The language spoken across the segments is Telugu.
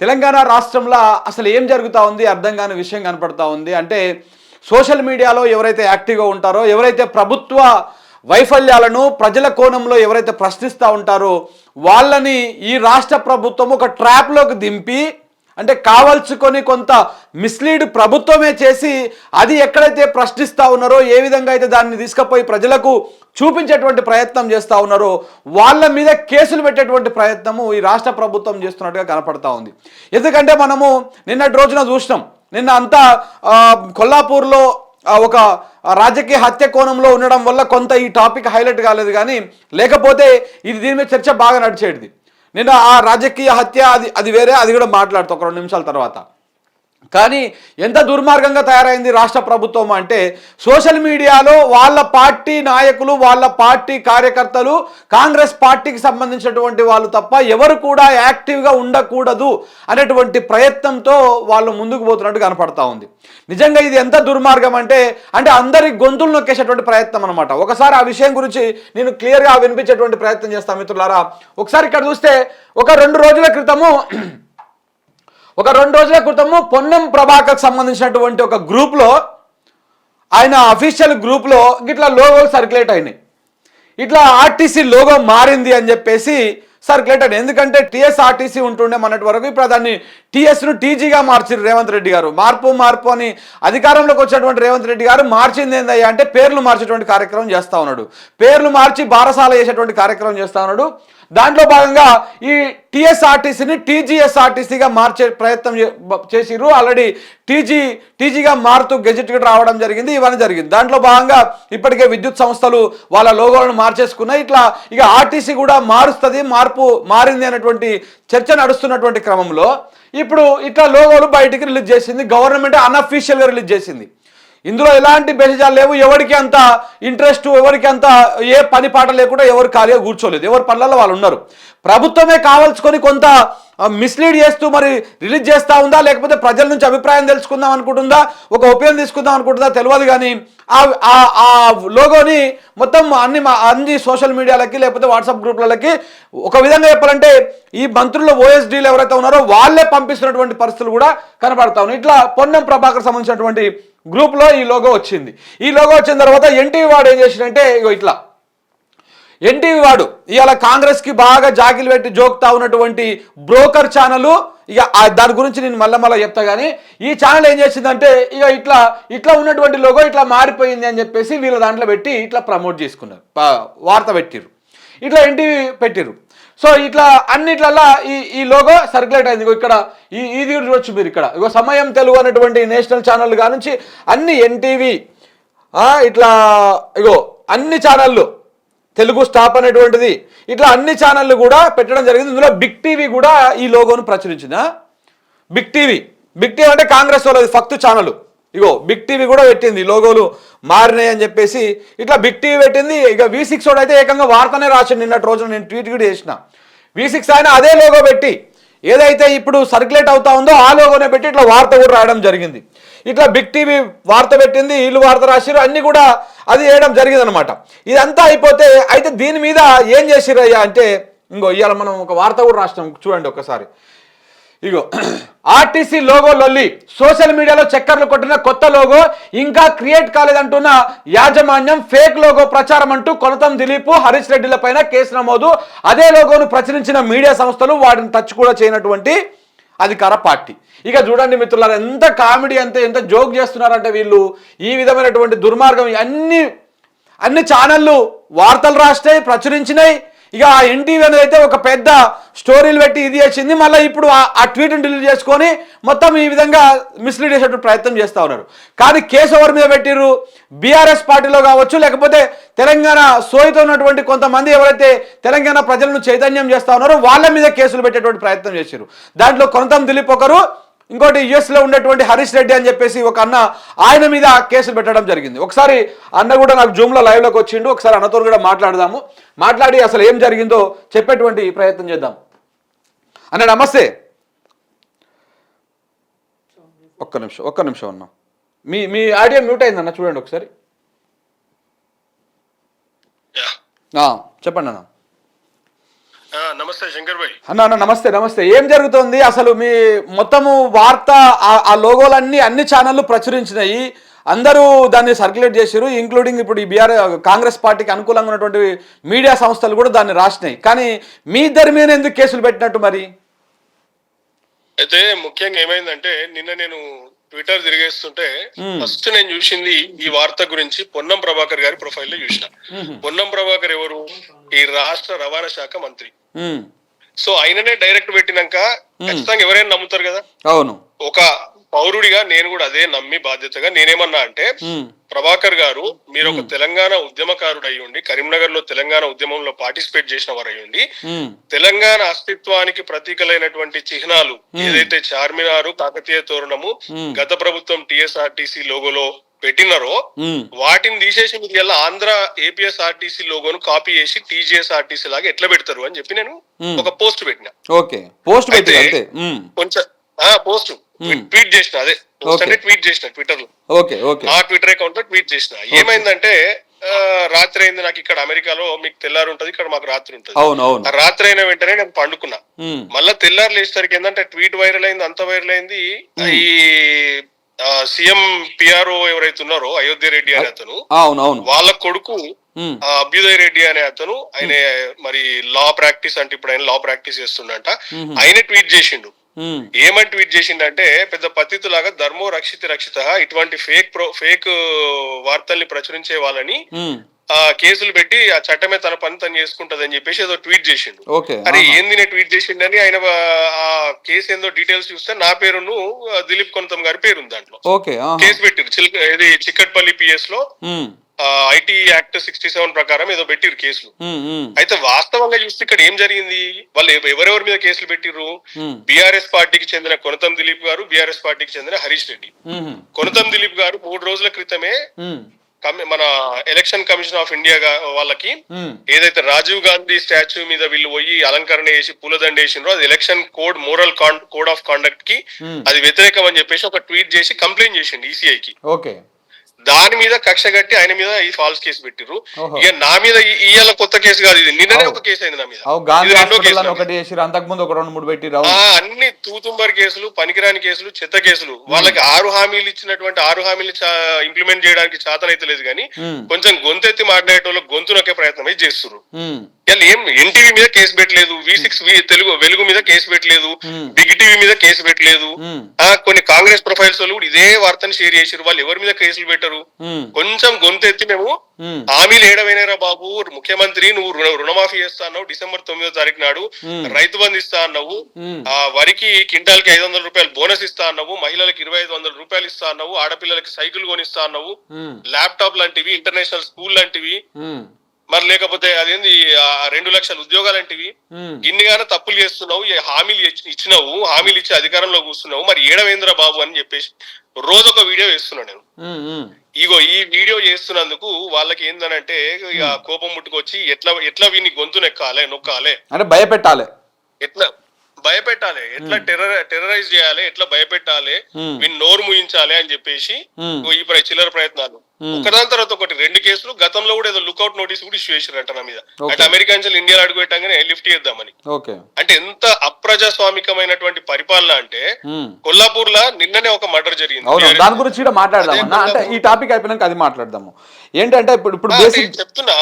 తెలంగాణ రాష్ట్రంలో అసలు ఏం జరుగుతూ ఉంది అర్థం కాని విషయం కనపడతా ఉంది. అంటే సోషల్ మీడియాలో ఎవరైతే యాక్టివ్గా ఉంటారో ఎవరైతే ప్రభుత్వ వైఫల్యాలను ప్రజల కోణంలో ఎవరైతే ప్రశ్నిస్తూ ఉంటారో వాళ్ళని ఈ రాష్ట్ర ప్రభుత్వం ఒక ట్రాప్లోకి దింపి అంటే కావాల్చుకొని కొంత మిస్లీడ్ ప్రభుత్వమే చేసి అది ఎక్కడైతే ప్రశ్నిస్తూ ఉన్నారో ఏ విధంగా అయితే దాన్ని తీసుకుపోయి ప్రజలకు చూపించేటువంటి ప్రయత్నం చేస్తూ ఉన్నారో. వాళ్ళ మీద కేసులు పెట్టేటువంటి ప్రయత్నము ఈ రాష్ట్ర ప్రభుత్వం చేస్తున్నట్టుగా కనపడతా ఉంది. ఎందుకంటే మనము నిన్నటి రోజున చూసినాం. నిన్న అంతా కొల్లాపూర్లో ఒక రాజకీయ హత్య కోణంలో ఉండడం వల్ల కొంత ఈ టాపిక్ హైలైట్ కాలేదు కానీ లేకపోతే ఇది దీని మీద చర్చ బాగా నడిచేది నిన్న ఆ రాజకీయ హత్య అది అది వేరే అది కూడా మాట్లాడుతా ఒక రెండు నిమిషాల తర్వాత. కానీ ఎంత దుర్మార్గంగా తయారైంది రాష్ట్ర ప్రభుత్వం అంటే సోషల్ మీడియాలో వాళ్ళ పార్టీ నాయకులు వాళ్ళ పార్టీ కార్యకర్తలు కాంగ్రెస్ పార్టీకి సంబంధించినటువంటి వాళ్ళు తప్ప ఎవరు కూడా యాక్టివ్గా ఉండకూడదు అనేటువంటి ప్రయత్నంతో వాళ్ళు ముందుకు పోతున్నట్టు కనపడతా ఉంది. నిజంగా ఇది ఎంత దుర్మార్గం అంటే అంటే అందరి గొంతులు నొక్కేసేటువంటి ప్రయత్నం అనమాట ఒకసారి ఆ విషయం గురించి నేను క్లియర్గా వినిపించేటువంటి ప్రయత్నం చేస్తాను మిత్రులారా. ఒకసారి ఇక్కడ చూస్తే ఒక రెండు రోజుల క్రితము ఒక రెండు రోజుల క్రితము పొన్నం ప్రభాకర్ సంబంధించినటువంటి ఒక గ్రూప్లో ఆయన అఫీషియల్ గ్రూప్లో ఇట్లా లోగోలు సర్క్యులేట్ అయినాయి. ఇట్లా ఆర్టీసీ లోగో మారింది అని చెప్పేసి సర్క్యులేట్ అయినాయి. ఎందుకంటే టీఎస్ఆర్టీసీ ఉంటుండే మొన్నటి వరకు ఇప్పుడు దాన్ని టీఎస్ను టీజీగా మార్చారు రేవంత్ రెడ్డి గారు. మార్పు మార్పు అని అధికారంలోకి వచ్చినటువంటి రేవంత్ రెడ్డి గారు మార్చింది ఏందయ్యా అంటే పేర్లు మార్చేటువంటి కార్యక్రమం చేస్తూ ఉన్నాడు. పేర్లు మార్చి బారసాల చేసేటువంటి కార్యక్రమం చేస్తా ఉన్నాడు. దాంట్లో భాగంగా ఈ టీఎస్ఆర్టీసీని టీజీఎస్ఆర్టీసీగా మార్చే ప్రయత్నం చే- చేసిర్రు. ఆల్రెడీ టీజీ టీజీగా మారుతూ గెజెట్ కూడా రావడం జరిగింది ఇవన్నీ జరిగింది. దాంట్లో భాగంగా ఇప్పటికే విద్యుత్ సంస్థలు వాళ్ళ లోగోలను మార్చేసుకున్నాయి. ఇట్లా ఇక ఆర్టీసీ కూడా మారుస్తుంది మార్పు మారింది అనేటువంటి చర్చ నడుస్తున్నటువంటి క్రమంలో. ఇప్పుడు ఇట్లా లోగోలు బయటికి రిలీజ్ చేసింది గవర్నమెంట్ అన్అఫీషియల్గా రిలీజ్ చేసింది. ఇందులో ఎలాంటి బెసజాలు లేవు. ఎవరికి అంత ఇంట్రెస్ట్ ఎవరికి అంత ఏ పని పాట లేకుండా ఎవరు ఖాళీగా కూర్చోలేదు. ఎవరి పనులలో వాళ్ళు ఉన్నారు. ప్రభుత్వమే కావాల్సుకొని కొంత మిస్లీడ్ చేస్తూ మరి రిలీజ్ చేస్తూ ఉందా? లేకపోతే ప్రజల నుంచి అభిప్రాయం తెలుసుకుందాం అనుకుంటుందా? ఒక ఒపీనియన్ తీసుకుందాం అనుకుంటుందా? తెలియదు కానీ ఆ- ఆ లోగోని మొత్తం అన్ని మా- అన్ని సోషల్ మీడియాలకి లేకపోతే వాట్సాప్ గ్రూప్లకి ఒక విధంగా చెప్పాలంటే ఈ మంత్రులు ఓఎస్డీలు ఎవరైతే ఉన్నారో వాళ్ళే పంపిస్తున్నటువంటి పరిస్థితులు కూడా కనబడతా ఉన్నాయి. ఇట్లా పొన్నం ప్రభాకర్ సంబంధించినటువంటి గ్రూప్లో ఈ లోగో వచ్చింది. ఈ లోగో వచ్చిన తర్వాత ఎన్టీవీ వాడు ఏం చేసిందంటే ఇగో ఇట్లా. ఎన్టీవీ వాడు ఇవాళ కాంగ్రెస్కి బాగా జాకిలు పెట్టి జోక్తా ఉన్నటువంటి బ్రోకర్ ఛానల్ ఇక దాని గురించి నేను మళ్ళీ మళ్ళీ చెప్తా కానీ ఈ ఛానల్ ఏం చేసిందంటే ఇక ఇట్లా ఇట్లా ఉన్నటువంటి లోగో ఇట్లా మారిపోయింది అని చెప్పేసి వీళ్ళ దాంట్లో పెట్టి ఇట్లా ప్రమోట్ చేసుకున్నారు. వార్త పెట్టిర్రు. ఇట్లా ఎన్టీవీ పెట్టిర్రు. సో ఇట్లా అన్నిట్లల్లా ఈ ఈ లోగో సర్క్యులేట్ అయింది. ఇక్కడ ఈ ఇది చూడొచ్చు మీరు ఇక్కడ. ఇగో సమయం తెలుగు అనేటువంటి నేషనల్ ఛానల్ కానుంచి అన్ని ఎన్టీవీ ఇట్లా ఇగో అన్ని ఛానళ్ళు తెలుగు స్టాప్ అనేటువంటిది ఇట్లా అన్ని ఛానళ్ళు కూడా పెట్టడం జరిగింది. ఇందులో బిగ్ టీవీ కూడా ఈ లోగోను ప్రచురించిందా బిగ్ టీవీ. బిగ్ టీవీ అంటే కాంగ్రెస్ వాళ్ళది ఫక్తు ఛానల్. ఇగో బిగ్ టీవీ కూడా పెట్టింది లోగోలు మారినాయి అని చెప్పేసి ఇట్లా బిగ్ టీవీ పెట్టింది. ఇక వి సిక్స్ అయితే ఏకంగా వార్తనే రాసిండు నిన్నటి రోజున నేను ట్వీట్ కూడా చేసిన. వి సిక్స్ ఆయన అదే లోగో పెట్టి ఏదైతే ఇప్పుడు సర్క్యులేట్ అవుతా ఉందో ఆ లోగోనే పెట్టి ఇట్లా వార్త కూడా రాయడం జరిగింది. ఇట్లా బిగ్ టీవీ వార్త పెట్టింది వీళ్ళు వార్త రాసిరు అన్ని కూడా అది వేయడం జరిగింది అనమాట ఇదంతా అయిపోతే అయితే దీని మీద ఏం చేసిరయ్యా అంటే ఇంకో ఇవాళ మనం ఒక వార్త కూడా రాసినాం చూడండి ఒకసారి. ఇగో ఆర్టీసీ లోగో లొల్లి సోషల్ మీడియాలో చక్కర్లు కొట్టిన కొత్త లోగో ఇంకా క్రియేట్ కాలేదంటున్న యాజమాన్యం ఫేక్ లోగో ప్రచారం అంటూ కొనతం దిలీప్ హరీష్ రెడ్డిల పైన కేసు నమోదు. అదే లోగోను ప్రచురించిన మీడియా సంస్థలు వాటిని టచ్ కూడా చేయనటువంటి అధికార పార్టీ. ఇక చూడండి మిత్రులారా ఎంత కామెడీ అంతే ఎంత జోక్ చేస్తున్నారంటే వీళ్ళు. ఈ విధమైనటువంటి దుర్మార్గం అన్ని అన్ని ఛానళ్ళు వార్తలు రాసినాయి ప్రచురించినాయి. ఇక ఆ ఎన్టీవీ అనేది అయితే ఒక పెద్ద స్టోరీలు పెట్టి ఇది చేసింది. మళ్ళీ ఇప్పుడు ఆ- ట్వీట్ని డిలీట్ చేసుకొని మొత్తం ఈ విధంగా మిస్లీడ్ చేసేటువంటి ప్రయత్నం చేస్తూ ఉన్నారు. కానీ కేసు ఎవరి మీద పెట్టిర్రు? బీఆర్ఎస్ పార్టీలో కావచ్చు లేకపోతే తెలంగాణ సోయితో ఉన్నటువంటి కొంతమంది ఎవరైతే తెలంగాణ ప్రజలను చైతన్యం చేస్తూ ఉన్నారో వాళ్ళ మీద కేసులు పెట్టేటువంటి ప్రయత్నం చేశారు దాంట్లో కొంత దిలీప్ ఒకరు ఇంకోటి యుఎస్లో ఉన్నటువంటి హరీష్ రెడ్డి అని చెప్పేసి ఒక అన్న ఆయన మీద కేసు పెట్టడం జరిగింది. ఒకసారి అన్న కూడా నాకు జూమ్లో లైవ్లోకి వచ్చిండు. ఒకసారి అన్నతో కూడా మాట్లాడదాము. మాట్లాడి అసలు ఏం జరిగిందో చెప్పేటువంటి ప్రయత్నం చేద్దాం. అన్న నమస్తే. ఒక్క నిమిషం ఒక్క నిమిషం అన్న. మీ మీ ఆడియో మ్యూట్ అయిందన్న చూడండి ఒకసారి. చెప్పండి అన్న. నమస్తే శంకర్ భాయ్. అన్న అన్న నమస్తే నమస్తే. ఏం జరుగుతోంది? అసలు మీ మొత్తము వార్త ఆ- ఆ లోగోలన్నీ అన్ని ఛానళ్ళు ప్రచురించినాయి. అందరూ దాన్ని సర్క్యులేట్ చేశారు ఇంక్లూడింగ్ ఇప్పుడు ఈ బీఆర్ కాంగ్రెస్ పార్టీకి అనుకూలంగా ఉన్నటువంటి మీడియా సంస్థలు కూడా దాన్ని రాసినాయి. కానీ మీ ఇద్దరి మీద ఎందుకు కేసులు పెట్టినట్టు మరి? అయితే ముఖ్యంగా ఏమైందంటే నిన్న నేను ట్విట్టర్ తిరిగేస్తుంటే ఫస్ట్ నేను చూసింది ఈ వార్త గురించి పొన్నం ప్రభాకర్ గారి ప్రొఫైల్లో చూసిన పొన్నం ప్రభాకర్ ఎవరు? ఈ రాష్ట్ర రవాణా శాఖ మంత్రి. సో ఆయననే డైరెక్ట్ పెట్టినాక ఖచ్చితంగా ఎవరైనా నమ్ముతారు కదా? అవును. ఒక పౌరుడిగా నేను కూడా అదే నమ్మి బాధ్యతగా నేనేమన్నా అంటే ప్రభాకర్ గారు మీరు ఒక తెలంగాణ ఉద్యమకారుడు అయి ఉండి కరీంనగర్లో తెలంగాణ ఉద్యమంలో పార్టిసిపేట్ చేసిన వారు అయి ఉండి ఉమ్, తెలంగాణ అస్తిత్వానికి ప్రతీకలైనటువంటి చిహ్నాలు ఏదైతే చార్మినారు కాకతీయ తోరణము గత ప్రభుత్వం టిఎస్ఆర్టీసీ లోగోలో పెట్టినారో వాటిని తీసేసి మీరు ఇలా ఆంధ్ర ఏపీఎస్ఆర్టీసీ లోగోను కాపీ చేసి టీజీఎస్ఆర్టీసీ లాగా ఎట్లా పెడతారు అని చెప్పి నేను ఒక పోస్ట్ పెట్టిన. ఓకే. పోస్ట్ కొంచెం ఆ పోస్ట్ ట్వీట్ చేసిన అదే. పోస్ట్ అంటే ట్వీట్ చేసిన ట్విట్టర్లో ఓకే ఓకే. నా ట్విట్టర్ అకౌంట్లో ట్వీట్ చేసిన. ఏమైందంటే ఆ, రాత్రి అయింది నాకు ఇక్కడ అమెరికాలో మీకు తెల్లారు ఉంటది ఇక్కడ మాకు రాత్రి ఉంటది. ఆ రాత్రి అయిన వెంటనే నేను పండుకున్నా. మళ్ళా తెల్లారు లేచేసరికి ఏంటంటే ట్వీట్ వైరల్ అయింది అంత వైరల్ అయింది. ఈ సీఎం పిఆర్ఓ ఎవరైతే ఉన్నారో అయోధ్య రెడ్డి అనే అతను అవును అవును. వాళ్ళ కొడుకు అభ్యుదయ్ రెడ్డి అనే అతను ఆయన మరి లా ప్రాక్టీస్ అంటే ఇప్పుడు ఆయన లా ప్రాక్టీస్ చేస్తుండంట. ఆయన ట్వీట్ చేసిండు. ఏమని ట్వీట్ చేసిండంటే పెద్ద పతితులాగా ధర్మో రక్షిత రక్షిత ఇటువంటి ఫేక్ ప్రో ఫేక్ వార్తల్ని ప్రచురించే వాళ్ళని కేసులు పెట్టి ఆ చట్టమే తన పని తను చేసుకుంటది అని చెప్పేసి ఏదో ట్వీట్ చేసిండు. అరే. ఏంది నేను ట్వీట్ చేసిండని ఆయన ఆ కేసు ఏందో డీటెయిల్స్ చూస్తే నా పేరును దిలీప్ కొనతం గారి పేరు ఉంది దాంట్లో. కేసు పెట్టిరు. ఇది చిక్కట్పల్లి పిఎస్లో ఐటీ యాక్ట్ సిక్స్టీ సెవెన్ ప్రకారం ఏదో పెట్టిరు కేసులు. అయితే వాస్తవంగా చూస్తే ఇక్కడ ఏం జరిగింది? వాళ్ళు ఎవ- ఎవరెవరి మీద కేసులు పెట్టిర్రు? బీఆర్ఎస్ పార్టీకి చెందిన కొనతం దిలీప్ గారు బీఆర్ఎస్ పార్టీకి చెందిన హరీష్ రెడ్డి. కొనతం దిలీప్ గారు మూడు రోజుల క్రితమే మన ఎలక్షన్ కమిషన్ ఆఫ్ ఇండియా వాళ్ళకి ఏదైతే రాజీవ్ గాంధీ స్టాచ్యూ మీద వీళ్ళు పోయి అలంకరణ చేసి పూలదండ వేసిండ్రో అది election code moral code of కాండక్ట్కి. అది వ్యతిరేకం అని చెప్పేసి ఒక ట్వీట్ చేసి కంప్లైంట్ చేసిండు ఈసీఐ కి ఓకే. దాని మీద కక్ష కట్టి ఆయన మీద ఈ ఫాల్స్ కేసు పెట్టిర్రు. ఇక నా మీద ఇయ్యాల కొత్త కేసు కాదు ఇది. నిన్ననే ఒక కేసు అయింది నా మీద. ఒకటి చేసిరు అంతకుముందు ఒక రెండు మూడు పెట్టిరు అన్ని తూతుంబర్ కేసులు పనికిరాని కేసులు చెత్త కేసులు. వాళ్ళకి ఆరు హామీలు ఇచ్చినటువంటి ఆరు హామీలు ఇంప్లిమెంట్ చేయడానికి చేతనైతే లేదు కానీ కొంచెం గొంతెత్తి మాట్లాడేటోళ్ళు గొంతు నొక్కే ప్రయత్నం అయితే చేస్తున్నారు ఇలా ఏం ఎన్టీవీ మీద కేసు పెట్టలేదు వి సిక్స్ తెలుగు వెలుగు మీద కేసు పెట్టలేదు. బిగ్ టీవీ మీద కేసు పెట్టలేదు. కొన్ని కాంగ్రెస్ ప్రొఫైల్స్ వాళ్ళు కూడా ఇదే వార్తని షేర్ చేసారు వాళ్ళు ఎవరి మీద కేసులు పెట్టరు. కొంచెం గొంతెత్తి మేము హామీలు ఏడవైనారా బాబు. ముఖ్యమంత్రి నువ్వు రుణ- రుణమాఫీ చేస్తా అన్నావు. డిసెంబర్ తొమ్మిదో తారీఖు నాడు. రైతు బంధు ఇస్తా అన్నావు. ఆ వరికి క్వింటాల్కి ఐదు వందల రూపాయలు బోనస్ ఇస్తా అన్నావు. మహిళలకు ఇరవై ఐదు వందల రూపాయలు ఇస్తా అన్నావు. ఆడపిల్లలకి సైకిల్ కొనిస్తా అన్నావు. ల్యాప్టాప్ లాంటివి ఇంటర్నేషనల్ స్కూల్ లాంటివి. మరి లేకపోతే అదేంది ఆ రెండు లక్షల ఉద్యోగాలు ఉమ్, ఇన్నిగానో తప్పులు చేస్తున్నావు ఈ హామీలు ఇచ్చి- ఇచ్చినావు హామీలు ఇచ్చి అధికారంలో కూర్చున్నావు. మరి ఏడవేంద్ర బాబు అని చెప్పేసి రోజు ఒక వీడియో వేస్తున్నా నేను. ఇగో ఈ వీడియో చేస్తున్నందుకు వాళ్ళకి ఏందనంటే ఇక కోపం ముట్టుకొచ్చి ఎట్లా ఎట్లా వీని గొంతు నెక్కాలే నొక్కాలే. అంటే భయపెట్టాలి. ఎట్లా? భయపెట్టాలి. ఎట్లా టెర్రర్ టెర్రరైజ్ చేయాలి ఎట్లా భయపెట్టాలి. వీని నోరు ముయించాలి అని చెప్పేసి ఈ చిల్లర ప్రయత్నాలు. ఒకదాని తర్వాత ఒకటి. రెండు కేసులు గతంలో కూడా ఏదో లుక్అవుట్ నోటీస్ కూడా ఇష్యూ చేశారంట నా మీద. అంటే అమెరికా నుంచి ఇండియాలో అడుగు పెట్టంగానే లిఫ్ట్ చేద్దామని. ఓకే అంటే ఎంత అప్రజాస్వామికమైనటువంటి పరిపాలన అంటే ఉమ్. కొల్లాపూర్ లా నిన్ననే ఒక మర్డర్ జరిగింది. దాని గురించి కూడా మాట్లాడదాం అంటే ఈ టాపిక్ అయిపోయినాక అది మాట్లాడదాము. ఏంటంటే ఇప్పుడు ఇప్పుడు చెప్తున్నా.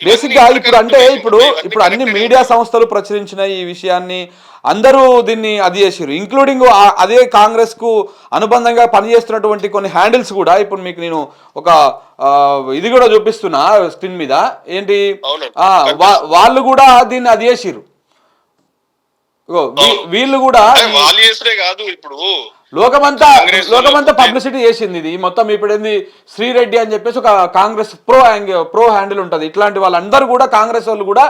బేసిక్గా ఇవన్నీ ఇప్పుడు అంటే ఇప్పుడు ఇప్పుడు అన్ని. మీడియా సంస్థలు ప్రచురించిన ఈ విషయాన్ని అందరూ దీన్ని అది చేసారు ఇంక్లూడింగ్ అదే కాంగ్రెస్కు అనుబంధంగా పనిచేస్తున్నటువంటి కొన్ని హ్యాండిల్స్ కూడా ఇప్పుడు మీకు నేను ఒక ఇది కూడా చూపిస్తున్నా స్క్రీన్ మీద. ఏంటి? వాళ్ళు కూడా దీన్ని అది చేసిరు వీళ్ళు కూడా వాళ్ళు కాదు ఇప్పుడు. లోకమంతా లోకమంతా పబ్లిసిటీ చేసింది ఇది. మొత్తం ఇప్పుడు ఏంది శ్రీరెడ్డి అని చెప్పేసి ఒక కాంగ్రెస్ ప్రో ప్రో హ్యాండిల్ ఉంటది. ఇట్లాంటి వాళ్ళందరూ కూడా కాంగ్రెస్ వాళ్ళు కూడా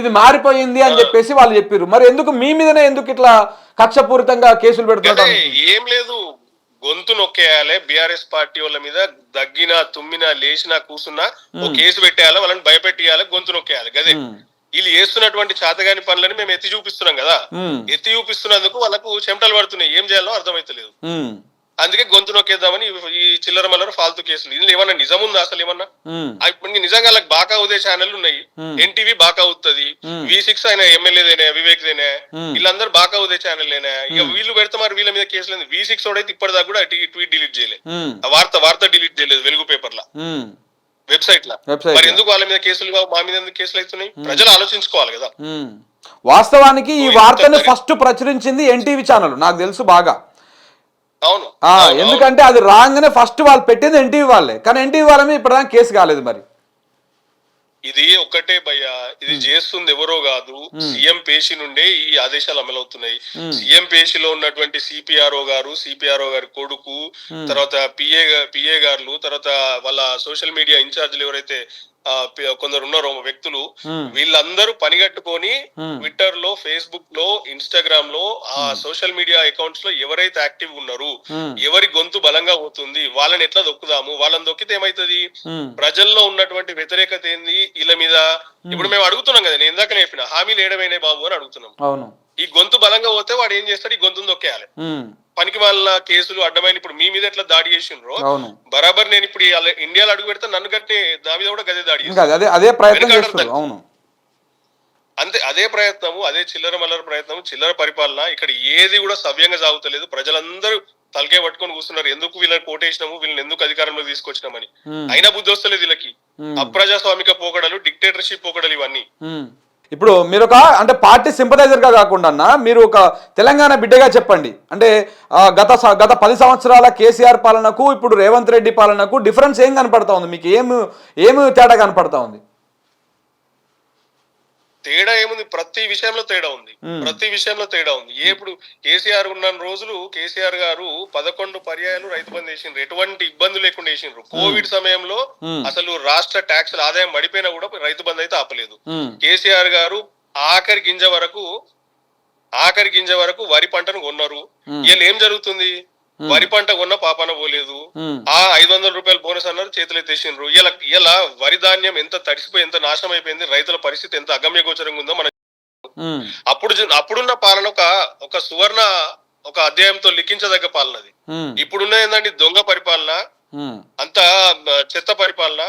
ఇది మారిపోయింది అని చెప్పేసి వాళ్ళు చెప్పారు మరి ఎందుకు మీ మీదనే ఎందుకు ఇట్లా కక్షపూరితంగా కేసులు పెడుతున్నారు? ఏం లేదు. గొంతు నొక్కేయాలి. బీఆర్ఎస్ పార్టీ వాళ్ళ మీద దగ్గినా తుమ్మినా లేచినా కూసున్నా ఓ కేసు పెట్టేయాలి? వాళ్ళని భయపెట్టియాలి? గొంతు నొక్కేయాలి. గదే. వీళ్ళు చేస్తున్నటువంటి చేతగాని పనులని మేము ఎత్తి చూపిస్తున్నాం కదా. ఎత్తి చూపిస్తున్నందుకు వాళ్ళకు చెమటలు పడుతున్నాయి. ఏం చేయాలో అర్థమైతలేదు. అందుకే గొంతు నొక్కేద్దామని ఈ చిల్లర మల్లర ఫాల్తూ కేసులు. ఇందులో ఏమన్నా నిజం ఉందా అసలు ఏమన్నా? ఇప్పుడు నిజంగా వాళ్ళకి బాకా ఉదే ఛానల్ ఉన్నాయి. ఎన్టీవీ బాకా అవుతుంది. వి సిక్స్ అయిన ఎమ్మెల్యేదేనే వివేక్ దేనే Hmm. వీళ్ళందరూ బాకా ఉదే ఛానల్ లేనే ఇక వీళ్ళు పెడితే మరి వీళ్ళ మీద కేసులు వి సిక్స్ అయితే ఇప్పటిదాకా కూడా ట్వీట్ డిలీట్ చేయలేదు వార్త వార్త డిలీట్ చేయలేదు వెలుగు పేపర్ లా ఉమ్, వెబ్సైట్ లా మరి. ఎందుకు వాళ్ళ మీద కేసులు మా మీద ఎందుకు కేసులు అవుతున్నాయి? ప్రజలు ఆలోచించుకోవాలి కదా. వాస్తవానికి ఈ వార్తని. ఫస్ట్ ప్రచురించింది ఎన్టీవీ ఛానల్ నాకు తెలుసు బాగా. అవును. ఎందుకంటే అది రాగానే ఫస్ట్ వాళ్ళు పెట్టింది ఎన్టీవీ వాళ్ళే. కానీ ఎన్టీవీ వాళ్ళ మీద ఇప్పటిదాకా కేసు కాలేదు మరి. ఇది ఒక్కటే భయ్య. ఇది చేస్తుంది ఎవరో కాదు. సీఎం పేషి నుండే ఈ ఆదేశాలు అమలవుతున్నాయి. సీఎం పేషిలో ఉన్నటువంటి సిపిఆర్ఓ గారు సిపిఆర్ఓ గారి కొడుకు తర్వాత పిఏ పిఏ గారు తర్వాత వాళ్ళ సోషల్ మీడియా ఇన్ఛార్జీలు ఎవరైతే కొందరు ఉన్నారో వ్యక్తులు. వీళ్ళందరూ పనిగట్టుకొని. ట్విట్టర్లో ఫేస్బుక్లో ఇన్స్టాగ్రామ్లో ఆ సోషల్ మీడియా అకౌంట్స్లో ఎవరైతే యాక్టివ్ ఉన్నారు. ఎవరి గొంతు బలంగా పోతుంది వాళ్ళని ఎట్లా దొక్కుదాము వాళ్ళని దొక్కితే ఏమైతుంది? ప్రజల్లో ఉన్నటువంటి వ్యతిరేకత ఏంది? వీళ్ళ మీద ఇప్పుడు మేము అడుగుతున్నాం కదా నేను ఇందాక చెప్పిన హామీలు ఏడమైనా బాబు అని అడుగుతున్నాం. ఈ గొంతు బలంగా పోతే వాడు ఏం చేస్తాడు? ఈ గొంతును దొక్కేయాలి. పనికి వాళ్ళ కేసులు అడ్డమైన ఇప్పుడు మీ మీద ఎట్లా దాడి చేసిండ్రో అవును. బరాబర్ నేను ఇప్పుడు ఇండియాలో అడుగు పెడితే నన్ను కట్టి మీద కూడా గదే దాడి అదే అదే ప్రయత్నం. అవును. అంతే అదే ప్రయత్నము అదే చిల్లర మల్లర ప్రయత్నం చిల్లర పరిపాలన ఇక్కడ ఏది కూడా సవ్యంగా సాగుతలేదు. ప్రజలందరూ తలకే పట్టుకొని కూర్చున్నారు ఎందుకు వీళ్ళని కోటేసినాము వీళ్ళని ఎందుకు అధికారంలో తీసుకొచ్చినామని. అయినా బుద్ధి వస్తలేదు వీళ్ళకి. అప్రజాస్వామిక పోకడలు డిక్టేటర్షిప్ పోకడలు ఇవన్నీ. ఇప్పుడు మీరు ఒక అంటే పార్టీ సింపథైజర్గా కాకుండా అన్న, మీరు ఒక తెలంగాణ బిడ్డగా చెప్పండి. అంటే గత గత పది సంవత్సరాల కేసీఆర్ పాలనకు ఇప్పుడు రేవంత్ రెడ్డి పాలనకు డిఫరెన్స్ ఏం కనపడతా ఉంది? మీకు ఏమి ఏమి తేడా కనపడతా ఉంది? తేడా ఏముంది? ప్రతి విషయంలో తేడా ఉంది. ప్రతి విషయంలో తేడా ఉంది. ఇప్పుడు కేసీఆర్ ఉన్న రోజులు కేసీఆర్ గారు పదకొండు పర్యాయాలు రైతు బంద్ చేసిండ్రు ఎటువంటి ఇబ్బంది లేకుండా చేసిండ్రు కోవిడ్ సమయంలో. అసలు రాష్ట్ర ట్యాక్స్ ఆదాయం పడిపోయినా కూడా రైతు బంద్ అయితే ఆపలేదు. కేసీఆర్ గారు ఆఖరి గింజ వరకు ఆఖరి గింజ వరకు వరి పంటను కొన్నారు. వీళ్ళు ఏం జరుగుతుంది? వరి పంట కొన్న పాపన పోలేదు. ఆ ఐదు వందల రూపాయల బోనస్ అన్నారు చేతులు ఎత్తేసిండ్రు ఇలా ఇలా వరి ధాన్యం ఎంత తడిసిపోయి ఎంత నాశనం అయిపోయింది రైతుల పరిస్థితి ఎంత అగమ్య గోచరంగా ఉందో మనం ఉమ్, అప్పుడు అప్పుడున్న పాలన ఒక ఒక సువర్ణ ఒక అధ్యాయంతో లిఖించదగ్గ పాలన అది. ఉమ్, ఇప్పుడున్న ఏంటంటే దొంగ పరిపాలన అంతా చెత్త పరిపాలన.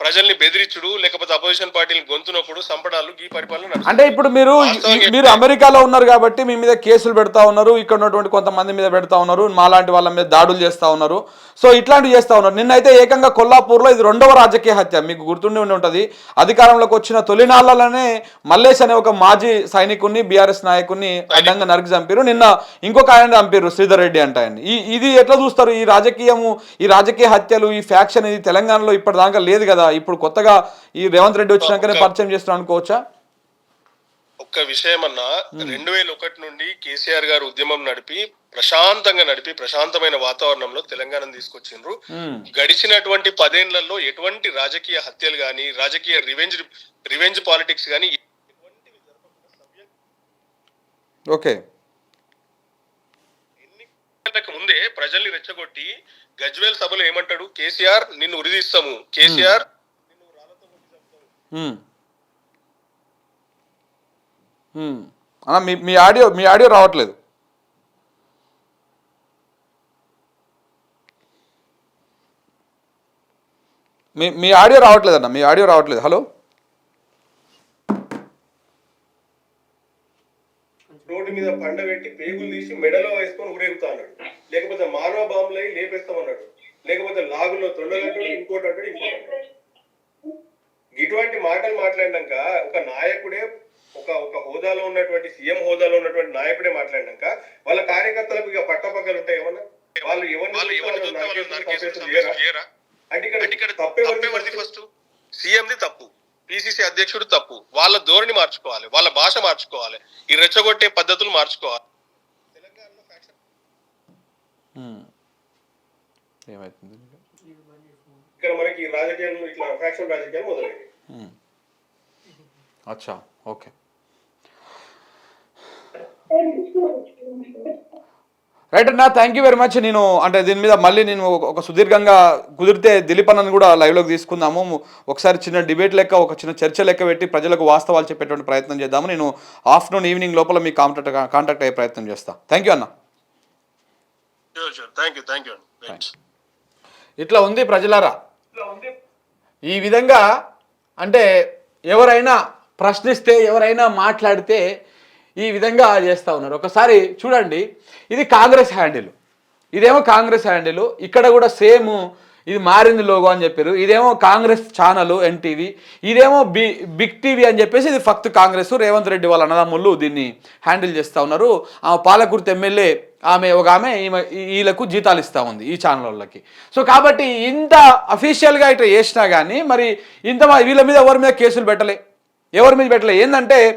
ప్రజల్ని బెదిరించుడు లేకపోతే అపోజిషన్ పార్టీని గొంతునప్పుడు సంపడాలు ఈ పరిపాలన. అంటే ఇప్పుడు మీరు మీరు అమెరికాలో ఉన్నారు కాబట్టి మీ మీద కేసులు పెడతా ఉన్నారు ఇక్కడ ఉన్నటువంటి కొంతమంది మీద పెడతా ఉన్నారు మాలాంటి వాళ్ళ మీద దాడులు చేస్తా ఉన్నారు. సో ఇట్లాంటివి చేస్తా ఉన్నారు. నిన్నైతే ఏకంగా కొల్లాపూర్లో ఇది రెండవ రాజకీయ హత్య మీకు గుర్తుండి ఉండి ఉంటుంది. అధికారంలోకి వచ్చిన తొలినాళ్ళలోనే మల్లేష్ అనే ఒక మాజీ సైనికుడిని బీఆర్ఎస్ నాయకుడిని అడ్డంగా నరికి చంపారు నిన్న ఇంకొక ఆయన చంపారు శ్రీధర్ రెడ్డి అంటే ఆయన ఇది ఎట్లా చూస్తారు? ఈ రాజకీయము ఈ రాజకీయ హత్యలు ఈ ఫ్యాక్షన్ ఇది తెలంగాణలో ఇప్పటిదాకా లేదు కదా. ఇప్పుడు కొత్తగా ఈ రేవంత్ రెడ్డి వచ్చినాకనే పరిచయం చేస్తున్నాను అనుకోవచ్చా? ఒక్క విషయం అన్నా రెండు వేల ఒకటి నుండి కేసీఆర్ గారు ఉద్యమం నడిపి ప్రశాంతంగా నడిపి ప్రశాంతమైన వాతావరణంలో తెలంగాణను తీసుకొచ్చిండ్రు. గడిచినటువంటి పదేళ్ళలో ఎటువంటి రాజకీయ హత్యలు గాని రాజకీయ రివెంజ్ రివెంజ్ పాలిటిక్స్ గాని ఓకే. ఎన్నికలకు ముందే ప్రజల్ని రెచ్చగొట్టి గజ్వేల్ సభలో ఏమంటాడు? కేసీఆర్ నిన్ను ఉరిదీస్తాము కేసీఆర్. Hmm. Hmm. అన్న మీ మీ ఆడియో మీ ఆడియో రావట్లేదు. మీ మీ ఆడియో రావట్లేదు అన్న మీ ఆడియో రావట్లేదు. హలో రోడ్డు మీద పండ పెట్టి పేగులు తీసి మెడలో వేసుకొని ఊరేగుతా అన్నాడు లేకపోతే మానవ బాంబులై లేపేస్తామన్నాడు లేకపోతే లాగులో తొండగంటాడు ఇంకోటి అంటాడు ఇంకోటి అంటాడు ఇటువంటి మాటలు మాట్లాడినాక ఒక నాయకుడే ఒక ఒక హోదాలో ఉన్నటువంటి సీఎం హోదాలో ఉన్నటువంటి నాయకుడే మాట్లాడినాక వాళ్ళ కార్యకర్తలకు ఇక పట్టపక్కలు ఉంటాయి ఏమన్నా వాళ్ళు ఎవరిని అంటే ఇక్కడ తప్పేవరిది ఫస్ట్ సీఎంది తప్పు పిసిసి అధ్యక్షుడు తప్పు వాళ్ళ ధోరణి మార్చుకోవాలి వాళ్ళ భాష మార్చుకోవాలి ఈ రెచ్చగొట్టే పద్ధతులు మార్చుకోవాలి. ఉమ్. ఏమవుతుంది ఇక్కడ మనకి ఇట్లా ఫ్యాక్షన్ రాజకీయాలు మొదలైనవి ఉమ్. అచ్చా ఓకే. రైట్ అన్న థ్యాంక్ యూ వెరీ మచ్ నేను అంటే దీని మీద మళ్ళీ నేను ఒక- సుదీర్ఘంగా కుదిరితే దిలీప్ అన్నను కూడా లైవ్లోకి తీసుకుందాము. ఒకసారి చిన్న డిబేట్ లెక్క ఒక చిన్న చర్చ లెక్క పెట్టి ప్రజలకు వాస్తవాలు చెప్పేటువంటి ప్రయత్నం చేద్దాము. నేను ఆఫ్టర్నూన్ ఈవినింగ్ లోపల మీ కాంటాక్ట్ కాంటాక్ట్ అయ్యే ప్రయత్నం చేస్తా. థ్యాంక్ యూ అన్న. ఇట్లా ఉంది ప్రజలారా? ఈ విధంగా అంటే ఎవరైనా ప్రశ్నిస్తే ఎవరైనా మాట్లాడితే ఈ విధంగా చేస్తూ ఉన్నారు. ఒకసారి చూడండి ఇది కాంగ్రెస్ హ్యాండిల్. ఇదేమో కాంగ్రెస్ హ్యాండిల్. ఇక్కడ కూడా సేమ్ ఇది మారింది లోగో అని చెప్పారు. ఇదేమో కాంగ్రెస్ ఛానల్ ఎన్టీవీ. ఇదేమో బి బిగ్ టీవీ అని చెప్పేసి ఇది ఫక్త్ కాంగ్రెస్ రేవంత్ రెడ్డి వాళ్ళ అన్నదమ్ముళ్ళు దీన్ని హ్యాండిల్ చేస్తూ ఉన్నారు. ఆమె పాలకుర్తి ఎమ్మెల్యే ఆమె ఒక ఆమె ఈమె వీళ్ళకు జీతాలు ఇస్తూ ఉంది ఈ ఛానల్ వాళ్ళకి సో కాబట్టి ఇంత అఫీషియల్గా ఇట్లా చేసినా కానీ మరి ఇంత వీళ్ళ మీద ఎవరి మీద కేసులు పెట్టలే. ఎవరి మీద పెట్టలే. ఏంటంటే